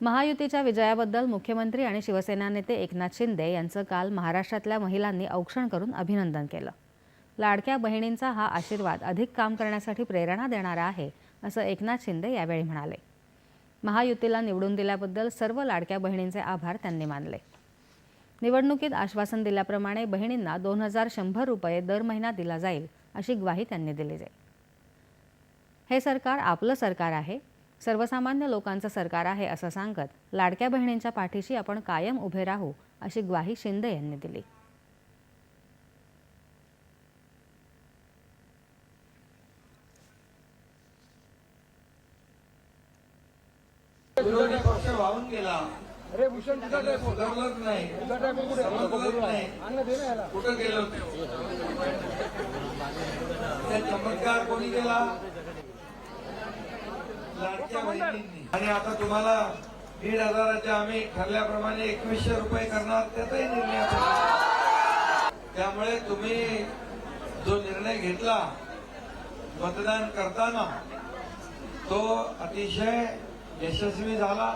महायुतीच्या विजयाबद्दल मुख्यमंत्री आणि शिवसेना नेते एकनाथ शिंदे यांचं काल महाराष्ट्रातल्या महिलांनी औक्षण करून अभिनंदन केलं. लाडक्या बहिणींचा हा आशीर्वाद अधिक काम करण्यासाठी प्रेरणा देणारा आहे असं एकनाथ शिंदे यावेळी म्हणाले. महायुतीला निवडून दिल्याबद्दल सर्व लाडक्या बहिणींचे आभार त्यांनी मानले. निवडणुकीत आश्वासन दिल्याप्रमाणे बहिणींना दोन हजार शंभर रुपये दर महिना दिला जाईल अशी ग्वाही त्यांनी दिली जाईल हे सरकार आपलं सरकार आहे सर्वसामान्य लोकांचं सरकार आहे असं सांगत लाडक्या बहिणींच्या पाठीशी आपण कायम उभे राहू अशी ग्वाही शिंदे यांनी दिली. विरोधी पक्ष वाहून गेला. अरे भूषण तुझा त्याला टाईप होता सुधारलंच नाही. तुझा टाईप कुठे नाही गेलं त्या चमत्कार कोणी केला? लाडक्या बहिणींनी. आणि आता तुम्हाला दीड हजाराच्या आम्ही ठरल्याप्रमाणे एकवीसशे रुपये करणार त्याचाही निर्णय त्यामुळे तुम्ही जो निर्णय घेतला मतदान करताना तो अतिशय यशस्वी झाला.